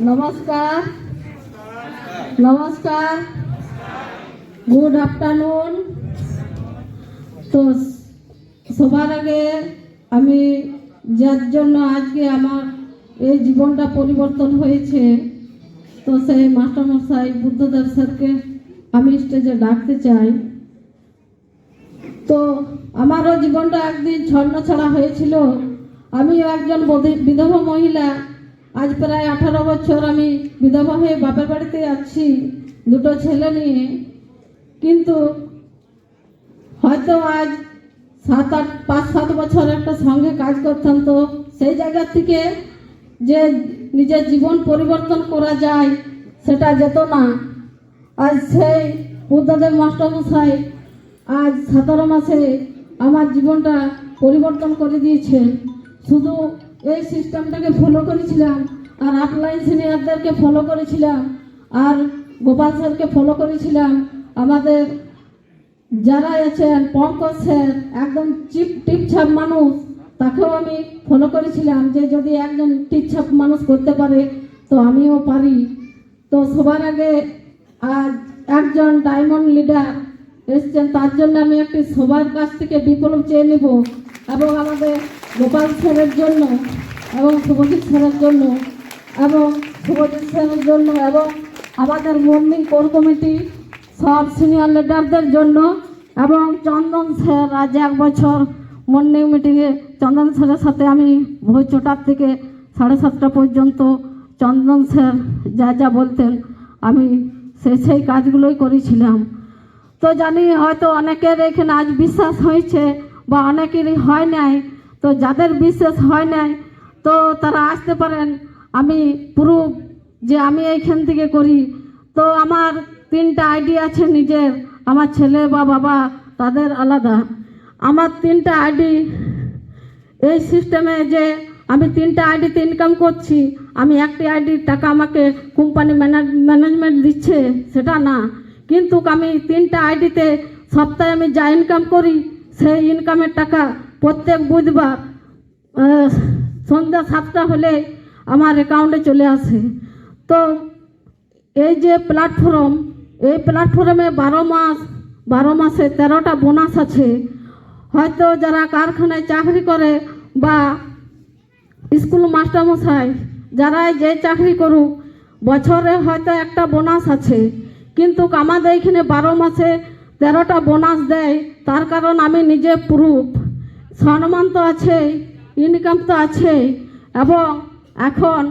নমস্কার। নমস্কার। Good afternoon তো সবার আগে আমি যার জন্য আজকে আমার এই জীবনটা পরিবর্তন হয়েছে, তো সেই মাস্টারমশাই বুদ্ধদেব স্যারকে আমি স্টেজে ডাকতে চাই। তো আমারও জীবনটা একদিন ছন্ন ছাড়া হয়েছিল। আমিও একজন বধি- বিধবা মহিলা আজ প্রায় আঠারো বছর আমি বিধবা হয়ে বাপের বাড়িতে আছি দুটো ছেলে নিয়ে। কিন্তু হয়তো আজ সাত আট, পাঁচ সাত বছর একটা সঙ্গে কাজ করতাম তো সেই জায়গা থেকে যে নিজের জীবন পরিবর্তন করা যায়, সেটা যেত না। আজ সেই বুদ্ধদেব মাস্টারমশাই আজ সতেরো মাসে আমার জীবনটা পরিবর্তন করে দিয়েছেন। শুধু এই সিস্টেমটাকে ফলো করেছিলাম আর আপলাইন সিনিয়রদেরকে ফলো করেছিলাম, আর গোপাল স্যারকে ফলো করেছিলাম। আমাদের যারা আছেন, পঙ্কজ স্যার, একদম চিপ, টিপছাপ মানুষ, তাকেও আমি ফলো করেছিলাম যে যদি একজন টিপছাপ মানুষ করতে পারে, তো আমিও পারি। তো সবার আগে আজ একজন ডায়মন্ড লিডার এসছেন, তার জন্য আমি একটি সবার কাছ থেকে বিপ্লব চেয়ে নেব এবং আমাদের গোপাল স্যারের জন্য এবং শুভজিৎ স্যারের জন্য। এবং শুভজিৎ স্যারের জন্য এবং আমাদের মন্দির কোর কমিটি সব সিনিয়র লিডারদের জন্য এবং চন্দন স্যার আজ এক বছর মর্নিং মিটিংয়ে চন্দন স্যারের সাথে আমি ভোর ছটার থেকে সাড়ে সাতটা পর্যন্ত চন্দন স্যার যা যা বলতেন, আমি সেই সেই কাজগুলোই করেছিলাম। তো জানি হয়তো অনেকের এখানে আজ বিশ্বাস হয়েছে বা অনেকেরই হয় নাই, তো যাদের বিশ্বাস হয় নাই, তো তারা আসতে পারেন। আমি প্রুফ যে আমি এইখান থেকে করি। তো আমার তিনটা আইডি আছে নিজের, আমার ছেলে বা বাবা তাদের আলাদা। আমার তিনটা আইডি এই সিস্টেমে যে আমি তিনটা আইডিতে ইনকাম করছি, আমি একটি আইডির টাকা আমাকে কোম্পানি ম্যানেজমেন্ট দিচ্ছে, সেটা না। কিন্তু আমি তিনটা আইডিতে সপ্তাহে আমি যা ইনকাম করি, সেই ইনকামের টাকা প্রত্যেক বুধবার সন্ধ্যা সাতটা হলে আমার অ্যাকাউন্টে চলে আসে। তো এই যে প্ল্যাটফর্ম এই প্ল্যাটফর্মে বারো মাস, বারো মাসে তেরোটা বোনাস আছে। হয়তো যারা কারখানায় চাকরি করে বা স্কুল মাস্টারমশাই যারাই যে চাকরি করুক, বছরে হয়তো একটা বোনাস আছে। কিন্তু আমাদের এখানে বারো মাসে তেরোটা বোনাস দেয়, তার কারণ আমি নিজে প্রুফ সম্মান তো আছেই ইনকাম তো আছেই, এবং এখন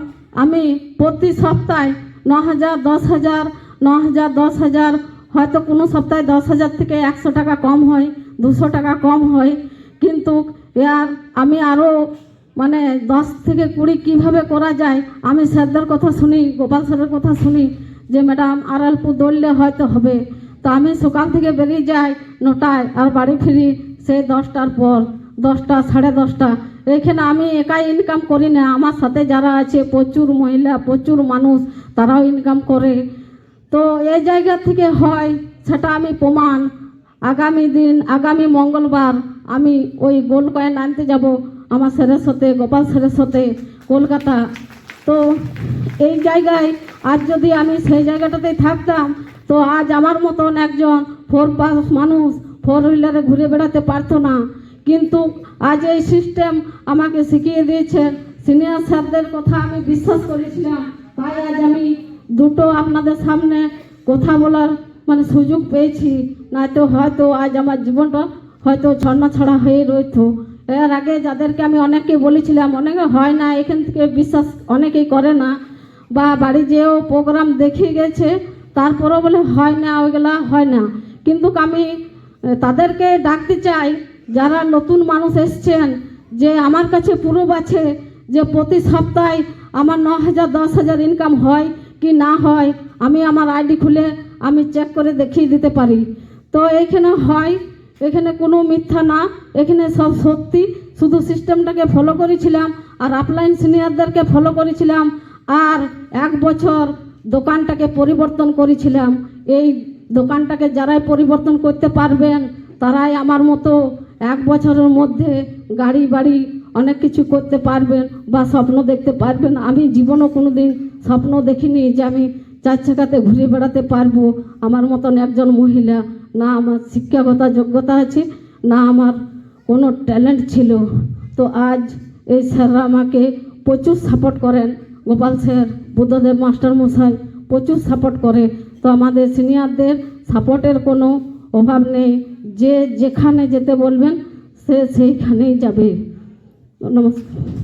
আমি প্রতি সপ্তাহে ন হাজার দশ হাজার ন হাজার দশ হাজার হয়তো কোনো সপ্তাহে দশ হাজার থেকে একশো টাকা কম হয়, দুশো টাকা কম হয়। কিন্তু এর আমি আরও মানে দশ থেকে কুড়ি কীভাবে করা যায়, আমি স্যারদের কথা শুনি, গোপাল স্যারের কথা শুনি যে, ম্যাডাম আর অল্প দৌড়লে হয়তো হবে। তো আমি সকাল থেকে বেরিয়ে যাই নটায় আর বাড়ি ফিরি সেই দশটার পর, দশটা, সাড়ে দশটা। এখানে আমি একাই ইনকাম করি না। আমার সাথে যারা আছে, প্রচুর মহিলা, প্রচুর মানুষ, তারাও ইনকাম করে। তো এই জায়গা থেকে হয়, সেটা আমি প্রমাণ। আগামী দিন, আগামী মঙ্গলবার আমি ওই গোল্ড কয়েন আনতে যাব, আমার স্যারের সাথে গোপাল স্যারের সাথে কলকাতা। তো এই জায়গায় আজ যদি আমি সেই জায়গাটাতেই থাকতাম, তো আজ আমার মতন একজন ফোর পাস মানুষ ফোর হুইলারে ঘুরে বেড়াতে পারতো না। কিন্তু আজ এই সিস্টেম আমাকে শিখিয়ে দিয়েছেন সিনিয়র স্যারদের কথা আমি বিশ্বাস করেছিলাম। তাই আজ আমি দুটো আপনাদের সামনে কথা বলার মানে সুযোগ পেয়েছি। নয়তো হয়তো আজ আমার জীবনটা হয়তো ছন্না ছাড়া হয়ে রইত। এর আগে যাদেরকে আমি অনেককে বলেছিলাম, অনেকে হয় না, এখান থেকে বিশ্বাস অনেকেই করে না। বা বাড়ি যেও প্রোগ্রাম দেখে গেছে, তারপরেও বলে হয় না, ওইগুলা হয় না। কিন্তু আমি তাদেরকে ডাকতে চাই যারা নতুন মানুষ এসছেন, যে আমার কাছে প্রুফ আছে যে প্রতি সপ্তাহে আমার ন হাজার, দশ হাজার ইনকাম হয় কি না হয়, আমি আমার আইডি খুলে আমি চেক করে দেখিয়ে দিতে পারি। তো এইখানে হয়, এখানে কোনো মিথ্যা না, এখানে সব সত্যি। শুধু সিস্টেমটাকে ফলো করেছিলাম আর আপলাইন সিনিয়রদেরকে ফলো করেছিলাম আর এক বছর দোকানটাকে পরিবর্তন করেছিলাম। এই দোকানটাকে যারাই পরিবর্তন করতে পারবেন, তারাই আমার মতো এক বছরের মধ্যে গাড়ি বাড়ি অনেক কিছু করতে পারবেন বা স্বপ্ন দেখতে পারবেন। আমি জীবনও কোনো দিন স্বপ্ন দেখিনি যে আমি চার চাকাতে ঘুরে বেড়াতে পারব। আমার মতন একজন মহিলা, না আমার শিক্ষাগত যোগ্যতা আছে, না আমার কোনো ট্যালেন্ট ছিল। তো আজ এই স্যাররা আমাকে প্রচুর সাপোর্ট করেন। গোপাল স্যার, বুদ্ধদেব মাস্টার মশাই প্রচুর সাপোর্ট করে। তো আমাদের সিনিয়রদের সাপোর্টের কোনো অভাব নেই। যে যেখানে যেতে বলবেন সে সেইখানেই যাবে। নমস্কার